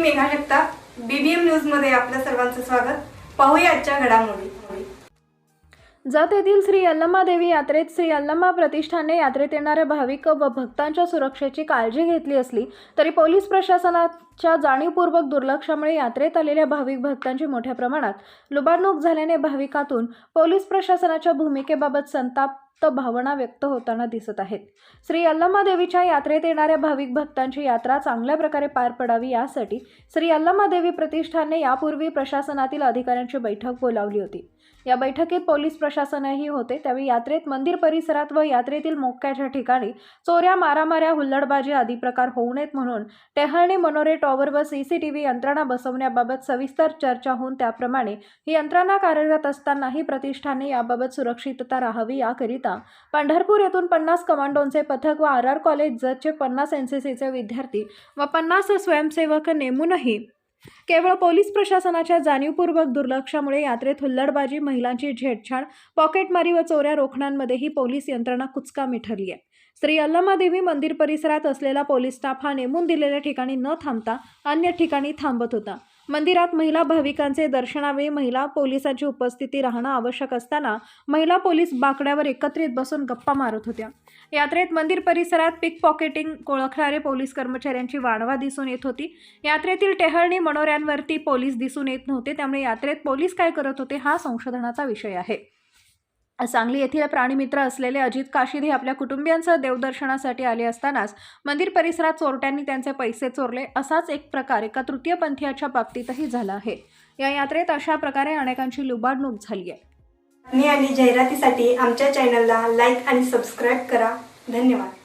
Megha Jagtap BBM न्यूजमध्ये आपल्या सर्वांचं स्वागत. पाहूया आजच्या घडामोडी. जत येथील श्री यल्लमा देवी यात्रेत श्री अल्लमा प्रतिष्ठानने यात्रेत येणाऱ्या भाविक व भक्तांच्या सुरक्षेची काळजी घेतली असली तरी पोलीस प्रशासनाच्या जाणीवपूर्वक दुर्लक्षामुळे यात्रेत आलेल्या भाविक भक्तांची मोठ्या प्रमाणात लुबाडणूक झाल्याने भाविकातून पोलीस प्रशासनाच्या भूमिकेबाबत संताप संताप्त भावना व्यक्त होताना दिसत आहेत. श्री यल्लमा देवीच्या यात्रेत येणाऱ्या भाविक भक्तांची यात्रा चांगल्या प्रकारे पार पडावी यासाठी श्री यल्लमा देवी प्रतिष्ठानने यापूर्वी प्रशासनातील अधिकाऱ्यांची बैठक बोलावली होती. या बैठकीत पोलीस प्रशासनही होते. त्यावेळी यात्रेत मंदिर परिसरात व यात्रेतील मोक्याच्या ठिकाणी चोऱ्या मारामाऱ्या हुल्लडबाजी आदी प्रकार होऊ नयेत म्हणून टेहळणी मनोरे टॉवर व सीसीटीव्ही यंत्रणा बसवण्याबाबत सविस्तर चर्चा होऊन त्याप्रमाणे ही यंत्रणा कार्यरत असतानाही प्रतिष्ठाने याबाबत सुरक्षितता राहावी याकरिता पंढरपूर येथून पन्नास कमांडोंचे पथक व आर आर कॉलेज जतचे पन्नास एन सी सीचे विद्यार्थी व पन्नास स्वयंसेवक नेमूनही. केवळ पोलीस प्रशासनाच्या जाणीवपूर्वक दुर्लक्षामुळे यात्रेत हुल्लडबाजी महिलांची झेडछाड पॉकेटमारी व चोऱ्या रोखण्यांमध्येही पोलीस यंत्रणा कुचकामी ठरली आहे. श्री अल्लामादेवी मंदिर परिसरात असलेला पोलीस स्टाफ हा नेमून दिलेल्या ठिकाणी न थांबता अन्य ठिकाणी थांबत होता. मंदिरात महिला भाविकांचे दर्शनावेळी महिला पोलिसांची उपस्थिती राहणं आवश्यक असताना महिला पोलीस बाकड्यावर एकत्रित बसून गप्पा मारत होत्या. यात्रेत मंदिर परिसरात पिक पॉकेटिंग ओळखणारे पोलीस कर्मचाऱ्यांची वाढवा दिसून येत होती. यात्रेतील टेहळणी मनोऱ्यांवरती पोलीस दिसून येत नव्हते त्यामुळे यात्रेत पोलीस काय करत होते हा संशोधनाचा विषय आहे. सांगली येथील प्राणीमित्र असलेले अजित काशीद हे आपल्या कुटुंबियांसह देवदर्शनासाठी आले असतानाच मंदिर परिसरात चोरट्यांनी त्यांचे पैसे चोरले असाच एक प्रकार एका तृतीयपंथीयाच्या बाबतीतही झाला आहे. या यात्रेत अशा प्रकारे अनेकांची लुबाडणूक झाली आहे. मी आणि जाहिरातीसाठी आमच्या चॅनलला लाईक आणि सबस्क्राईब करा. धन्यवाद.